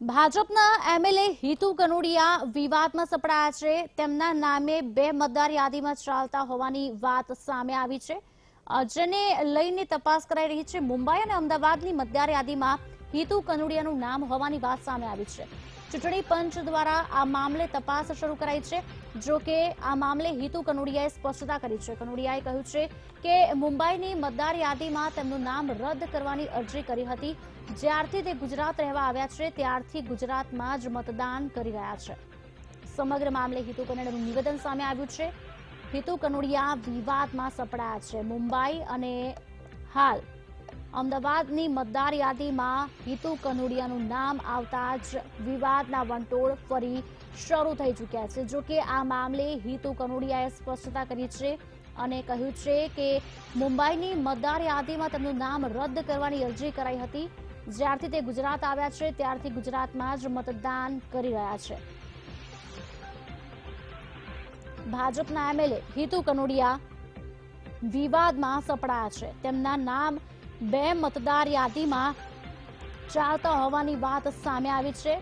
ભાજપના એમએલએ હિતુ કનોડિયા વિવાદમાં સપડાયા છે. તેમના નામે બે મતદાર યાદીમાં ચાલતા હોવાની વાત સામે આવી છે. જેને લઈને તપાસ કરાઈ રહી છે. મુંબઈ અને અમદાવાદની મતદાર યાદીમાં હિતુ કનુડિયાનું નામ હોવાની વાત સામે આવી છે. ચૂંટણી પંચ દ્વારા આ મામલે તપાસ શરૂ કરાઈ છે. જો કે આ મામલે હિતુ કનોડિયાએ સ્પષ્ટતા કરી છે. કનોડિયાએ કહ્યું છે કે મુંબઈની મતદાર યાદીમાં તેમનું નામ રદ કરવાની અરજી કરી હતી. જ્યારથી તે ગુજરાત રહેવા આવ્યા છે, ત્યારથી ગુજરાતમાં જ મતદાન કરી રહ્યા છે. સમગ્ર મામલે હિતુ કનોડિયાનું નિવેદન સામે આવ્યું છે. હિતુ કનોડિયા વિવાદમાં સપડાયા છે. મુંબઈ અને હાલ અમદાવાદની મતદાર યાદીમાં હિતુ કનોડિયાનું નામ આવતા જ વિવાદના વંટોળ ફરી શરૂ થઈ ચૂક્યા છે. જોકે આ મામલે હિતુ કનોડિયાએ સ્પષ્ટતા કરી છે અને કહ્યું છે કે મુંબઈની મતદાર યાદીમાં તેમનું નામ રદ કરવાની અરજી કરાઈ હતી. જ્યારથી તે ગુજરાત આવ્યા છે, ત્યારથી ગુજરાતમાં જ મતદાન કરી રહ્યા છે. ભાજપના એમએલએ હિતુ કનોડિયા વિવાદમાં સપડાયા છે. તેમના નામ બે મતદાર યાદીમાં ચાલતા હોવાની વાત સામે આવી છે.